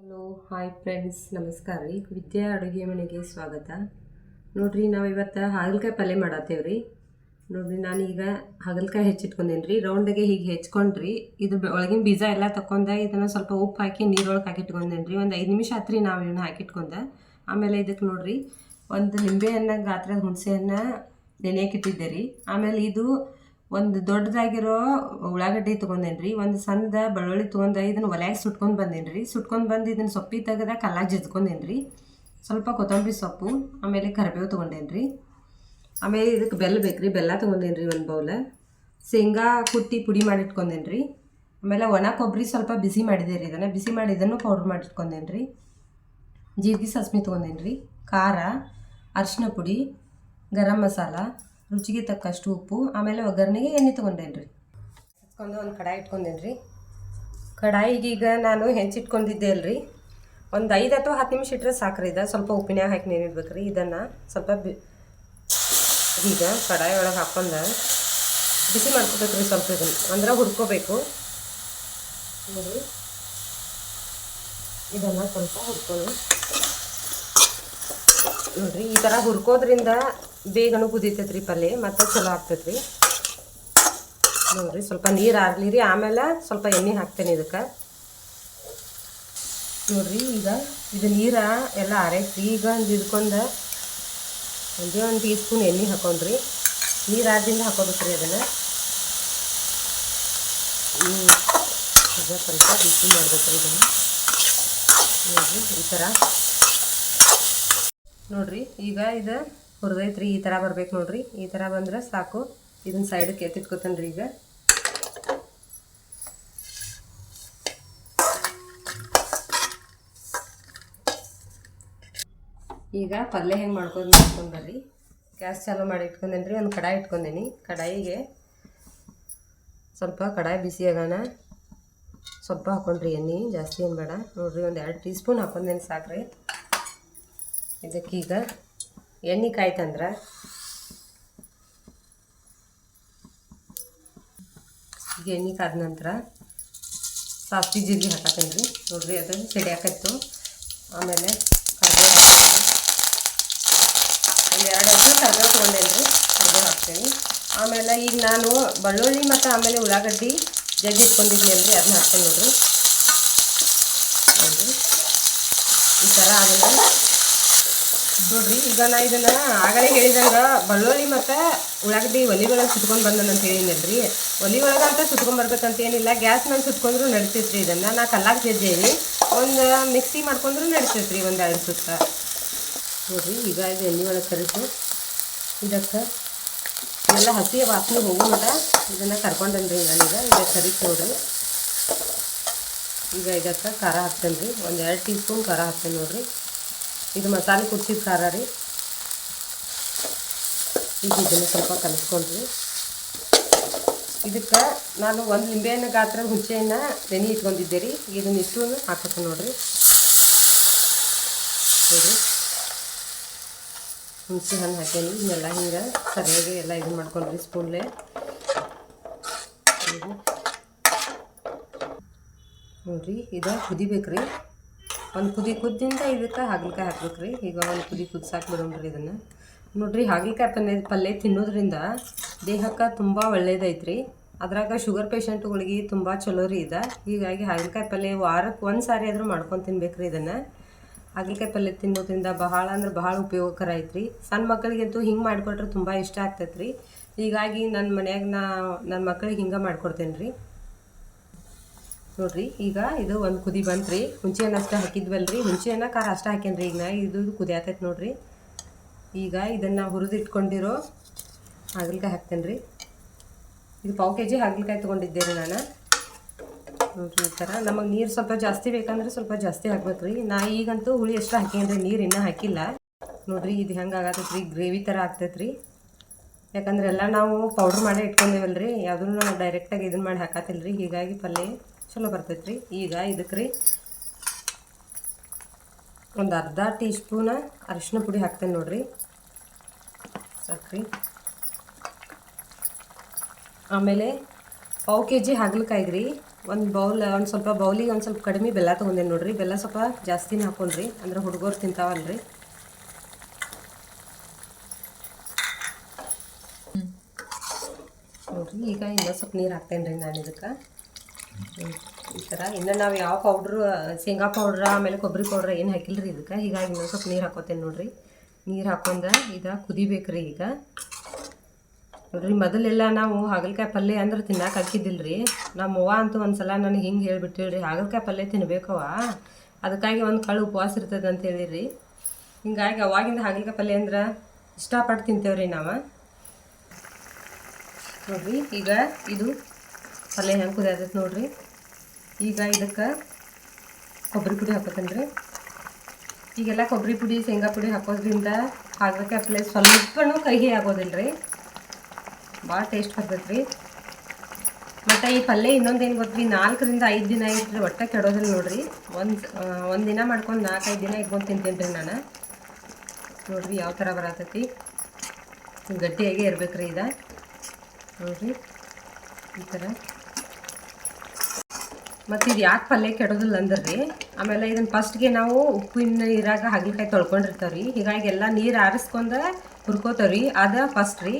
Hello, hi friends, ನಮಸ್ಕಾರ ರೀ. ವಿದ್ಯಾ ಅಡುಗೆ ಮನೆಗೆ ಸ್ವಾಗತ. ನೋಡ್ರಿ, ನಾವು ಇವತ್ತು ಹಾಗಲಕಾಯಿ ಪಲ್ಯ ಮಾಡತ್ತೇವ್ರಿ ನೋಡ್ರಿ, ನಾನು ಈಗ ಹಾಗಲಕಾಯಿ ಹೆಚ್ಚಿಟ್ಕೊಂಡೇನಿ ರೀ. ರೌಂಡಾಗೆ ಹೀಗೆ ಹೆಚ್ಕೊಂಡ್ರಿ. ಇದು ಒಳಗಿನ ಬೀಜ ಎಲ್ಲ ತಕೊಂಡ ಇದನ್ನು ಸ್ವಲ್ಪ ಉಪ್ಪು ಹಾಕಿ ನೀರೊಳಗೆ ಹಾಕಿಟ್ಕೊಂಡೇನಿ ರೀ. ಒಂದು ಐದು ನಿಮಿಷ ಆತ್ರಿ ನಾವು ಇವನ್ನ ಹಾಕಿಟ್ಕೊಂಡೆ. ಆಮೇಲೆ ಇದಕ್ಕೆ ನೋಡಿರಿ, ಒಂದು ನಿಂಬೆಹಣ್ಣ ಗಾತ್ರದ ಹುಣಸೆಹಣ್ಣ ನೆನೆಯಕ್ಕೆ ಇಟ್ಟಿದ್ದೆ ರೀ. ಆಮೇಲೆ ಇದು ಒಂದು ದೊಡ್ಡದಾಗಿರೋ ಉಳ್ಳಾಗಡ್ಡಿ ತೊಗೊಂಡೇನಿ ರೀ ಒಂದು ಸಣ್ಣದ ಬೆಳ್ಳುಳ್ಳಿ ತೊಗೊಂಡು ಇದನ್ನು ಒಲೆಯಾಗಿ ಸುಟ್ಕೊಂಡು ಬಂದೇನ್ರಿ. ಸುಟ್ಕೊಂಡು ಬಂದು ಇದನ್ನು ಸೊಪ್ಪಿ ತೆಗೆದ ಕಲ್ಲಾಗಿ ಜಜ್ಕೊಂಡೇನಿ ರೀ ಸ್ವಲ್ಪ ಕೊತ್ತಂಬರಿ ಸೊಪ್ಪು, ಆಮೇಲೆ ಕರಿಬೇವು ತೊಗೊಂಡೇನಿ ರೀ ಆಮೇಲೆ ಇದಕ್ಕೆ ಬೆಲ್ಲ ಬೇಕು ರೀ ಬೆಲ್ಲ ತೊಗೊಂಡೇನಿ ರೀ ಒಂದು ಬೌಲ. ಶೇಂಗಾ ಕುಟ್ಟಿ ಪುಡಿ ಮಾಡಿಟ್ಕೊಂಡೇನಿ ರೀ ಆಮೇಲೆ ಒಣ ಕೊಬ್ಬರಿ ಸ್ವಲ್ಪ ಬಿಸಿ ಮಾಡಿದೆ ರೀ ಇದನ್ನು ಬಿಸಿ ಮಾಡಿ ಇದನ್ನು ಪೌಡ್ರ್ ಮಾಡಿಟ್ಕೊಂಡೇನಿ ರೀ ಜೀರಿಗೆ ಸಾಸ್ಮಿ ತೊಗೊಂಡೇನಿ ರೀ ಖಾರ ಅರಿಶಿನ ಪುಡಿ, ಗರಂ ಮಸಾಲ. ರುಚಿಗೆ ತಕ್ಕಷ್ಟು ಉಪ್ಪು, ಆಮೇಲೆ ಒಗ್ಗರಣೆಗೆ ಎಣ್ಣೆ ತೊಗೊಂಡೇನ್ರಿ. ಹಚ್ಕೊಂಡು ಒಂದು ಕಡಾಯಿ ಇಟ್ಕೊಂಡೇನಿ ರೀ ಕಡಾಯಿಗೆ ಈಗ ನಾನು ಹೆಂಚಿಟ್ಕೊಂಡಿದ್ದೆ ಅಲ್ರಿ ಒಂದು ಐದು ಅಥವಾ ಹತ್ತು ನಿಮಿಷ ಇಟ್ಟರೆ ಸಾಕ್ರಿ, ಇದು ಸ್ವಲ್ಪ ಉಪ್ಪಿನಾಗ ಹಾಕಿ ನೆನಿಡ್ಬೇಕು ರೀ ಇದನ್ನು ಸ್ವಲ್ಪ ಬಿ ಈಗ ಕಡಾಯಿ ಒಳಗೆ ಹಾಕ್ಕೊಂಡು ಬಿಸಿ ಮಾಡ್ಕೋಬೇಕು ರೀ ಸ್ವಲ್ಪ ಇದನ್ನು. ಅಂದ್ರೆ ಹುರ್ಕೋಬೇಕು. ಇದನ್ನು ಸ್ವಲ್ಪ ಹುರ್ಕೊಂಡು ನೋಡ್ರಿ, ಈ ಥರ ಹುರ್ಕೋದ್ರಿಂದ ಬೇಗನೂ ಕುದೀತೈತೆ ರೀ ಪಲ್ಯ ಮತ್ತು ಚಲೋ ಆಗ್ತೈತೆ ರೀ ನೋಡ್ರಿ, ಸ್ವಲ್ಪ ನೀರು ಆಗಲಿ ರೀ, ಆಮೇಲೆ ಸ್ವಲ್ಪ ಎಣ್ಣೆ ಹಾಕ್ತೇನೆ ಇದಕ್ಕೆ. ನೋಡ್ರಿ, ಈಗ ಇದು ನೀರು ಎಲ್ಲ ಆರೈತಿ ಈಗ ಒಂದು ಇದ್ಕೊಂಡು ಒಂದೇ ಒಂದು ಟೀ ಸ್ಪೂನ್ ಎಣ್ಣೆ ಹಾಕೊಂಡ್ರಿ. ನೀರು ಆದ್ರಿಂದ ಹಾಕೋಬೇಕು ರೀ ಅದನ್ನು ಈಗ ಸ್ವಲ್ಪ ಬಿಸಿ ಮಾಡ್ಬೇಕು ರೀ ಇದನ್ನು. ನೋಡ್ರಿ, ಈ ಥರ ನೋಡ್ರಿ, ಈಗ ಇದು ಹುರಿದೈತ್ರಿ, ಈ ಥರ ಬರ್ಬೇಕು ನೋಡ್ರಿ. ಈ ಥರ ಬಂದ್ರೆ ಸಾಕು. ಇದನ್ನ ಸೈಡಕ್ಕೆ ಎತ್ತಿಟ್ಕೊತೇನೆ ರೀ ಈಗ. ಈಗ ಪಲ್ಯ ಹೆಂಗೆ ಮಾಡ್ಕೊಂಡು ಮಾಡ್ಕೊಂಡು ಬರ್ರಿ ಗ್ಯಾಸ್ ಚಾಲೂ ಮಾಡಿ ಇಟ್ಕೊಂಡೇನಿ ಒಂದು ಕಡಾಯಿ ಇಟ್ಕೊಂಡೇನಿ. ಕಡಾಯಿಗೆ ಸ್ವಲ್ಪ ಕಡಾಯಿ ಬಿಸಿ ಆಗೋಣ. ಸ್ವಲ್ಪ ಹಾಕೊಂಡ್ರಿ ಎಣ್ಣೆ, ಜಾಸ್ತಿ ಏನು ಬೇಡ. ನೋಡ್ರಿ, ಒಂದು ಎರಡು ಟೀ ಸ್ಪೂನ್ ಹಾಕೊಂಡೇನಿ ಸಾಕ್ರಿ. ಇದಕ್ಕೀಗ ಎಣ್ಣೆ ಕಾಯ್ತಂದ್ರೆ ಈಗ ಎಣ್ಣೆ ಕಾದ ನಂತರ ಸಾಸ್ವಿ ಜೀರಿಗೆ ಹಾಕತ್ತೇನೆ ರೀ ನೋಡಿರಿ ಅದು ಸಿಡಿಯಾಕತ್ತು ಆಮೇಲೆ ಕರ್ಬೇವು ಒಂದು ಎರಡು ಎಣ್ಣೆ ಕರ್ಬೇವು ತೊಗೊಂಡೇನಿ ರೀ ಕರ್ಬೇವು ಹಾಕ್ತೇನೆ. ಆಮೇಲೆ ಈಗ ನಾನು ಬೆಳ್ಳುಳ್ಳಿ ಮತ್ತು ಆಮೇಲೆ ಉಳ್ಳಾಗಡ್ಡಿ ಜಜ್ಜಿ ಇಟ್ಕೊಂಡಿದ್ದೀನಿ ರೀ ಅದನ್ನ ಹಾಕ್ತೇನೆ ನೋಡ್ರಿ. ಈ ಥರ ಆಮೇಲೆ ನೋಡ್ರಿ, ಈಗ ನಾ ಇದನ್ನು ಆಗಲೇ ಹೇಳಿದಂಗ ಬೆಳ್ಳುಳ್ಳಿ ಮತ್ತು ಉಳ್ಳಾಗಡ್ಡಿ ಒಲಿ ಒಳಗೆ ಸುತ್ಕೊಂಡು ಬಂದನಂತ ಹೇಳಿನಲ್ರಿ. ಒಲಿ ಅಂತ ಸುತ್ಕೊಂಡ್ ಬರ್ಬೇಕಂತ ಏನಿಲ್ಲ, ಗ್ಯಾಸ್ ಮೇಲೆ ನಡೀತೈತೆ ರೀ ಇದನ್ನು. ನಾ ಕಲ್ಲಾಗ ಜಜ್ಜೇನಿ ಒಂದು ಮಿಕ್ಸಿ ಮಾಡ್ಕೊಂಡ್ರು ರೀ ಒಂದು ಎರಡು ಸುತ್ತ. ನೋಡ್ರಿ, ಈಗ ಇದು ಎಣ್ಣೆ ಒಳಗೆ ಕರೆಸು ಇದಕ್ಕೆ ಎಲ್ಲ ಹಸಿಯ ವಾಸನೆ ಹೋಗೋ ಮಟ್ಟ ಇದನ್ನು ಕರ್ಕೊಂಡನ್ರಿ ನಾನೀಗ ಈಗ ಕರಿತು ನೋಡ್ರಿ. ಈಗ ಇದಕ್ಕೆ ಖಾರ ಹಾಕ್ತೇನೆ ರೀ ಒಂದು ಎರಡು ಟೀ ಸ್ಪೂನ್ ಖಾರ ಹಾಕ್ತೇನೆ ನೋಡ್ರಿ. ಇದು ಮಸಾಲೆ ಕುದಿಸಿದ ಖಾರ ರೀ. ಈಗ ಇದನ್ನು ಸ್ವಲ್ಪ ಕಲಿಸ್ಕೊಂಡ್ರಿ ಇದಕ್ಕೆ ನಾನು ಒಂದು ಲಿಂಬೆಹಣ್ಣು ಗಾತ್ರ ಹುಣಸೆಹಣ್ಣ ನೆನೆ ಇಟ್ಕೊಂಡಿದ್ದೆ ರೀ. ಇದನ್ನ ಇಷ್ಟು ಹಾಕಬೇಕು ನೋಡಿರಿ. ನೋಡಿರಿ. ಹುಣಸೆ ಹಣ್ಣು ಹಾಕೇನಿ ಇದನ್ನೆಲ್ಲ ಹಿಂಗೆ ಸರಿಯಾಗಿ ಎಲ್ಲ ಇದು ಮಾಡ್ಕೊಂಡ್ರಿ ಸ್ಪೂನ್ಲೆ. ನೋಡಿರಿ, ಇದು ಕುದಿಬೇಕು ರೀ ಒಂದು ಕುದಿ ಕುದ್ದಿಂದ ಇದಕ್ಕೆ ಹಾಗಲಕಾಯಿ ಹಾಕ್ಬೇಕು ರೀ ಈಗ ಒಂದು ಕುದಿ ಕುದಿಸಾಕ್ ಬಿಡೋಣ್ರಿ ಇದನ್ನು. ನೋಡಿರಿ, ಹಾಗಲಕಾಯಿ ಪಲ್ಯ ಪಲ್ಯ ತಿನ್ನೋದ್ರಿಂದ ದೇಹಕ್ಕೆ ತುಂಬ ಒಳ್ಳೇದೈತ್ರಿ. ಅದ್ರಾಗ ಶುಗರ್ ಪೇಷಂಟ್ಗಳಿಗೆ ತುಂಬ ಚಲೋ ರೀ ಇದು. ಹೀಗಾಗಿ ಹಾಗಲಕಾಯಿ ಪಲ್ಯ ವಾರಕ್ಕೆ ಒಂದು ಸಾರಿ ಆದರೂ ಮಾಡ್ಕೊಂಡು ತಿನ್ಬೇಕು ರೀ ಇದನ್ನು. ಹಾಗಲಕಾಯಿ ಪಲ್ಯ ತಿನ್ನೋದ್ರಿಂದ ಬಹಳ ಅಂದ್ರೆ ಬಹಳ ಉಪಯೋಗಕರ ಐತ್ರಿ. ಸಣ್ಣ ಮಕ್ಕಳಿಗಂತೂ ಹಿಂಗೆ ಮಾಡಿಕೊಟ್ರೆ ತುಂಬ ಇಷ್ಟ ಆಗ್ತೈತೆ ರೀ ಹೀಗಾಗಿ ನನ್ನ ಮನ್ಯಾಗ ನಾ ನನ್ನ ಮಕ್ಕಳಿಗೆ ಹಿಂಗೆ ಮಾಡ್ಕೊಡ್ತೇನೆ ರೀ ನೋಡ್ರಿ, ಈಗ ಇದು ಒಂದು ಕುದಿ ಬಂತ್ರಿ. ರೀ ಹಣ್ಣು ಅಷ್ಟೇ ಹಾಕಿದ್ವಲ್ರಿ. ಹುಂಚೆ ಹಣ್ಣ ಖಾರ ಅಷ್ಟೇ ಹಾಕೇನ್ರಿ ಈಗ ನಾ ಇದು ಕುದಿಯಾತೈತೆ ನೋಡ್ರಿ. ಈಗ ಇದನ್ನು ಹುರಿದಿಟ್ಕೊಂಡಿರೋ ಹಾಗಲಕಾಯಿ ಹಾಕ್ತೇನೆ ರೀ ಇದು ಪಾವು ಕೆ ಜಿ ಹಾಗಲಕಾಯಿ ತೊಗೊಂಡಿದ್ದೆ ರೀ ನಾನು. ನೋಡಿರಿ, ಈ ಥರ ನಮಗೆ ನೀರು ಸ್ವಲ್ಪ ಜಾಸ್ತಿ ಬೇಕಂದ್ರೆ ಸ್ವಲ್ಪ ಜಾಸ್ತಿ ಹಾಕ್ಬೇಕು ರೀ ನಾ ಈಗಂತೂ ಹುಳಿ ಎಷ್ಟು ಹಾಕೇನ್ರಿ ನೀರು ಇನ್ನೂ ಹಾಕಿಲ್ಲ. ನೋಡಿರಿ, ಇದು ಹೆಂಗೆ ಆಗತ್ತೈತೆ ರೀ ಗ್ರೇವಿ ಥರ ಆಗ್ತೈತೆ ರೀ ಯಾಕಂದ್ರೆ ಎಲ್ಲ ನಾವು ಪೌಡ್ರ್ ಮಾಡಿ ರೀ ಯಾವುದನ್ನು ಡೈರೆಕ್ಟಾಗಿ ಇದನ್ನು ಮಾಡಿ ಹಾಕತ್ತಿಲ್ಲ ರೀ ಹೀಗಾಗಿ ಪಲ್ಯ ಚಲೋ ಬರ್ತೈತೆ ರೀ ಈಗ ಇದಕ್ಕೆ ರೀ ಒಂದು ಅರ್ಧ ಟೀ ಸ್ಪೂನ ಅರಿಶಿನ ಪುಡಿ ಹಾಕ್ತೇನೆ ನೋಡ್ರಿ. ಸಾಕ್ರಿ. ಆಮೇಲೆ ಪಾವು ಕೆ ಜಿ ಹಾಗಲಕಾಯಿಗೆ ರೀ ಒಂದು ಬೌಲ್, ಒಂದು ಸ್ವಲ್ಪ ಬೌಲಿಗೆ ಒಂದು ಸ್ವಲ್ಪ ಕಡಿಮೆ ಬೆಲ್ಲ ತೊಗೊಂಡೇನೆ ನೋಡ್ರಿ. ಬೆಲ್ಲ ಸ್ವಲ್ಪ ಜಾಸ್ತಿನೇ ಹಾಕೊಂಡ್ರಿ. ಅಂದ್ರೆ ಹುಡುಗರು ತಿಂತಾವಲ್ರಿ. ನೋಡ್ರಿ, ಈಗ ಇನ್ನೂ ಸ್ವಲ್ಪ ನೀರು ಹಾಕ್ತೇನೆ ರೀ ನಾನು ಇದಕ್ಕೆ ಈ ಥರ ಇನ್ನು ನಾವು ಯಾವ ಪೌಡ್ರು ಶೇಂಗಾ ಪೌಡ್ರ ಆಮೇಲೆ ಕೊಬ್ಬರಿ ಪೌಡ್ರ ಏನು ಹಾಕಿಲ್ಲ ರೀ ಇದಕ್ಕೆ? ಹೀಗಾಗಿ ಇನ್ನೊಂದು ಸ್ವಲ್ಪ ನೀರು ಹಾಕೋತೇನೆ ನೋಡಿರಿ. ನೀರು ಹಾಕೊಂಡ ಇದು ಕುದಿಬೇಕ್ರಿ ಈಗ. ನೋಡ್ರಿ, ಮೊದಲೆಲ್ಲ ನಾವು ಹಾಗಲಕಾಯಿ ಪಲ್ಯ ಅಂದ್ರೆ ತಿನ್ನಕ್ಕೆ ಹಾಕಿದ್ದಿಲ್ಲ ರೀ ನಮ್ಮ ಅವ್ವ ಅಂತೂ ಒಂದು ಸಲ ನನಗೆ ಹಿಂಗೆ ಹೇಳ್ಬಿಟ್ಟಿಳ್ರಿ ಹಾಗಲಕಾಯಿ ಪಲ್ಯ ತಿನ್ಬೇಕವ ಅದಕ್ಕಾಗಿ ಒಂದು ಕಳು ಉಪವಾಸ ಇರ್ತದೆ ಅಂತ ಹೇಳಿರಿ. ಹಿಂಗಾಗಿ ಅವಾಗಿಂದ ಹಾಗಲಕಾಯಿ ಪಲ್ಯ ಅಂದ್ರೆ ಇಷ್ಟಪಟ್ಟು ತಿಂತೇವ್ರಿ ನಾವು. ನೋಡ್ರಿ, ಈಗ ಇದು ಪಲ್ಯ ಹೆಂಗೆ ಕುದಿಯತೈತೆ ನೋಡ್ರಿ. ಈಗ ಇದಕ್ಕೆ ಕೊಬ್ಬರಿ ಪುಡಿ ಹಾಕೋತೇನೆ ರೀ ಈಗೆಲ್ಲ ಕೊಬ್ಬರಿ ಪುಡಿ, ಶೇಂಗಾ ಪುಡಿ ಹಾಕೋದ್ರಿಂದ ಹಾಕಕ್ಕೆ ಅಪ್ಲೆ ಸ್ವಲ್ಪನೂ ಕಹಿ ಆಗೋದಿಲ್ಲ ರೀ ಭಾಳ ಟೇಸ್ಟ್ ಬರ್ತೈತೆ ರೀ ಮತ್ತು ಈ ಪಲ್ಯ ಇನ್ನೊಂದೇನು ರೀ ನಾಲ್ಕರಿಂದ ಐದು ದಿನ ಇಟ್ಟರೆ ಒಟ್ಟೆ ಕೆಡೋದಿಲ್ಲ ನೋಡಿರಿ. ಒಂದು ಒಂದು ದಿನ ಮಾಡ್ಕೊಂಡು ನಾಲ್ಕೈದು ದಿನ ಇಟ್ಕೊಂಡು ತಿಂತೀನಿ ರೀ ನಾನು. ನೋಡಿರಿ ಯಾವ ಥರ ಬರತೈತಿ. ಗಟ್ಟಿಯಾಗೆ ಇರ್ಬೇಕು ರೀ ಇದು. ನೋಡ್ರಿ, ಈ ಥರ ಮತ್ತು ಇದು ಯಾಕೆ ಪಲ್ಯ ಕೆಡೋದಿಲ್ಲ ಅಂದ್ರೆ? ರೀ ಆಮೇಲೆ ಇದನ್ನು ಫಸ್ಟ್ಗೆ ನಾವು ಉಪ್ಪಿನ ನೀರಾಗ ಹಾಗಲಕಾಯಿ ತೊಳ್ಕೊಂಡಿರ್ತಾವೆ ರೀ ಹೀಗಾಗಿ ಎಲ್ಲ ನೀರು ಆರಿಸ್ಕೊಂಡು ಹುರ್ಕೋತೇವೆ ರೀ ಅದು ಫಸ್ಟ್ ರೀ.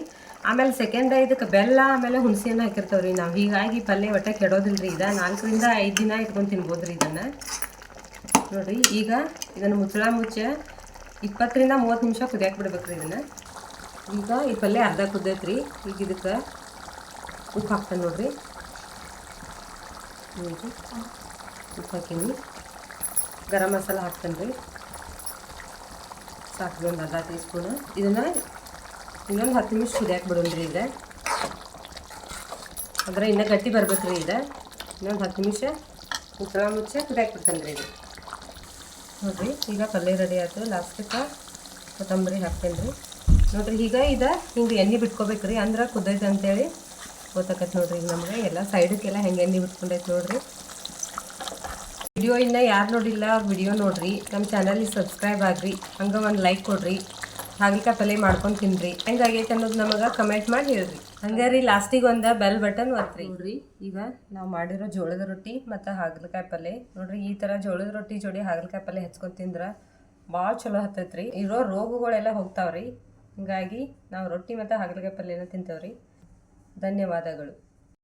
ಆಮೇಲೆ ಸೆಕೆಂಡ್ ಇದಕ್ಕೆ ಬೆಲ್ಲ, ಆಮೇಲೆ ಹುಣಸೆಹಣ್ಣು ಹಾಕಿರ್ತಾವೆ ರೀ ನಾವು. ಹೀಗಾಗಿ ಪಲ್ಯ ಒಟ್ಟೆ ಕೆಡೋದಿಲ್ಲ ರೀ ಇದು ನಾಲ್ಕರಿಂದ ಐದು ದಿನ ಇಟ್ಕೊಂಡು ತಿನ್ಬೋದು ರೀ ಇದನ್ನು. ನೋಡಿರಿ, ಈಗ ಇದನ್ನು ಮುಚ್ಚಳ ಮುಚ್ಚೆ ಇಪ್ಪತ್ತರಿಂದ ಮೂವತ್ತು ನಿಮಿಷ ಕುದಿಯಾಕೆ ಬಿಡ್ಬೇಕು ರೀ ಇದನ್ನು. ಈಗ ಈ ಪಲ್ಯ ಅರ್ಧ ಕುದ್ದೈತೆ ರೀ ಈಗ ಇದಕ್ಕೆ ಉಪ್ಪು ಹಾಕ್ತಾನೆ ನೋಡ್ರಿ. ನೋಡಿರಿ ಉಪ್ಪು ಹಾಕೀನಿ ಗರಂ ಮಸಾಲ ಹಾಕ್ತೇನೆ ರೀ. ಸಾಕು ಒಂದು ಅರ್ಧ ಟೀ ಸ್ಪೂನು ಇದನ್ನು ಇನ್ನೊಂದು ಹತ್ತು ನಿಮಿಷ ಕುದಿಯಾಕೆ ರೀ ಇದೆ ಅಂದರೆ ಇನ್ನೂ ಗಟ್ಟಿ ಬರ್ಬೇಕು ರೀ ಇದೆ. ಇನ್ನೊಂದು ಹತ್ತು ನಿಮಿಷ ಮುಚ್ಚಳ ಮುಚ್ಚೆ ಕುದಿಯಾಕೆ ಬಿಡ್ತೇನೆ ರೀ ಇದು. ನೋಡಿರಿ, ಈಗ ಪಲ್ಯ ರೆಡಿ ಆಯ್ತು. ಲಾಸ್ಟಕ್ಕೆ ಕೊತ್ತಂಬರಿ ಹಾಕ್ತೇನೆ ರೀ. ನೋಡಿರಿ, ಈಗ ಇದು ಹಿಂಗೆ ಎಣ್ಣೆ ಬಿಟ್ಕೋಬೇಕು ರೀ. ಅಂದ್ರೆ ಕುದ್ದೈತೆ ಅಂತೇಳಿ ಗೊತ್ತಾಕತ್ತೆ ನೋಡ್ರಿ ಈಗ ನಮಗೆ. ಎಲ್ಲ ಸೈಡಕ್ಕೆಲ್ಲ ಹೆಂಗೆ ಎಣ್ಣೆ ಬಿಟ್ಕೊಂಡೈತೆ ನೋಡ್ರಿ. ವಿಡಿಯೋ ಇನ್ನು ಯಾರು ನೋಡಿಲ್ಲ, ವಿಡಿಯೋ ನೋಡ್ರಿ. ನಮ್ಮ ಚಾನಲಿಗೆ ಸಬ್ಸ್ಕ್ರೈಬ್ ಆಗ್ರಿ. ಹಂಗೆ ಒಂದು ಲೈಕ್ ಕೊಡ್ರಿ. ಹಾಗಲಕಾಯಿ ಪಲ್ಯ ಮಾಡ್ಕೊಂಡು ತಿನ್ರಿ. ಹೆಂಗಾಗೈತೆ ಅನ್ನೋದು ನಮಗೆ ಕಮೆಂಟ್ ಮಾಡಿ ಹೇಳ್ರಿ. ಹಂಗೆ ರೀ ಲಾಸ್ಟಿಗೆ ಒಂದು ಬೆಲ್ ಬಟನ್ ಒತ್ರಿ. ನೋಡ್ರಿ, ಈಗ ನಾವು ಮಾಡಿರೋ ಜೋಳದ ರೊಟ್ಟಿ ಮತ್ತು ಹಾಗಲಕಾಯಿ ಪಲ್ಯ ನೋಡ್ರಿ, ಈ ಥರ ಜೋಳದ ರೊಟ್ಟಿ ಜೋಡಿ ಹಾಗಲಕಾಯಿ ಪಲ್ಯ ಹೆಚ್ಕೊಂಡು ತಿಂದ್ರೆ ಭಾಳ ಚಲೋ ಹತ್ತೈತ್ರಿ. ಇರೋ ರೋಗಗಳೆಲ್ಲ ಹೋಗ್ತಾವ್ರಿ. ಹಿಂಗಾಗಿ ನಾವು ರೊಟ್ಟಿ ಮತ್ತು ಹಾಗಲಕಾಯಿ ಪಲ್ಯನ ತಿಂತೇವ್ರಿ. ಧನ್ಯವಾದಗಳು.